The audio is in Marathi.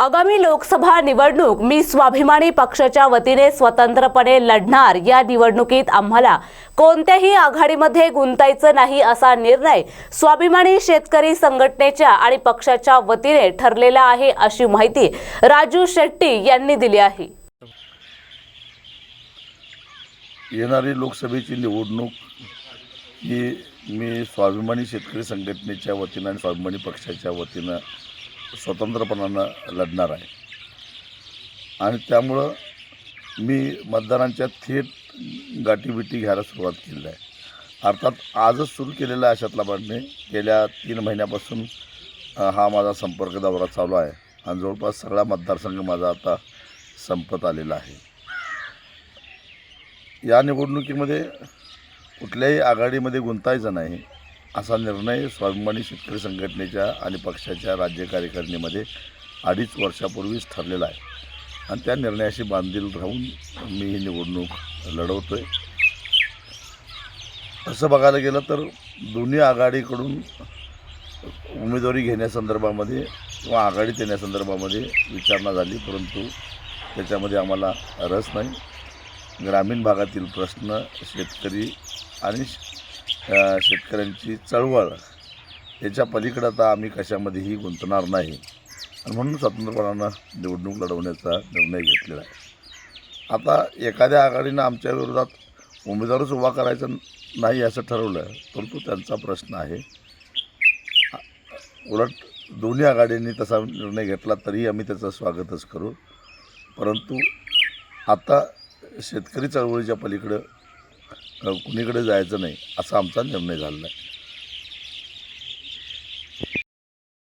आगामी लोकसभा निवडणूक मी स्वाभिमानी पक्षाच्या वतीने स्वतंत्रपणे लढणार. या निवडणुकीत आम्हाला कोणत्याही आघाडीमध्ये गुंतायचं नाही असा निर्णय स्वाभिमानी शेतकरी संघटनेच्या आणि पक्षाच्या वतीने ठरलेला आहे अशी माहिती राजू शेट्टी यांनी दिली आहे. येणारी लोकसभेची निवडणूक ही मी स्वाभिमानी शेतकरी संघटनेच्या वतीनं आणि स्वाभिमानी पक्षाच्या वतीनं स्वतंत्रपणानं लढणार आहे. आणि त्यामुळं मी मतदारांच्या थेट गाठीबिटी घ्यायला सुरुवात केलेली आहे. अर्थात आजच सुरू केलेला अशातला बातमी गेल्या तीन महिन्यापासून हा माझा संपर्क दौरा चालू आहे. आणि जवळपास सगळा मतदारसंघ माझा आता संपत आलेला आहे. या निवडणुकीमध्ये कुठल्याही आघाडीमध्ये गुंतायचं नाही. असा निर्णय स्वाभिमानी शेतकरी संघटनेच्या आणि पक्षाच्या राज्य कार्यकारिणीमध्ये अडीच वर्षापूर्वीच ठरलेला आहे. आणि त्या निर्णयाशी बांधील राहून मी ही निवडणूक लढवतो आहे असं बघायला गेलं तर दोन्ही आघाडीकडून उमेदवारी घेण्यासंदर्भामध्ये किंवा आघाडीत येण्यासंदर्भामध्ये विचारणा झाली परंतु त्याच्यामध्ये आम्हाला रस नाही. ग्रामीण भागातील प्रश्न शेतकरी आणि श- शेतकऱ्यांची चळवळ. याच्या पलीकडं आता आम्ही कशामध्येही गुंतणार नाही. आणि म्हणून स्वतंत्रपणानं निवडणूक लढवण्याचा निर्णय घेतलेला आहे. आता एखाद्या आघाडीनं आमच्या विरोधात उमेदवारच उभा करायचा नाही असं ठरवलं तर तो त्यांचा प्रश्न आहे. उलट दोन्ही आघाडींनी तसा निर्णय घेतला तरीही आम्ही त्याचं स्वागतच करू. परंतु आता शेतकरी चळवळीच्या पलीकडं कुणीकडे जायचं नाही असा आमचा निर्णय झालेला आहे.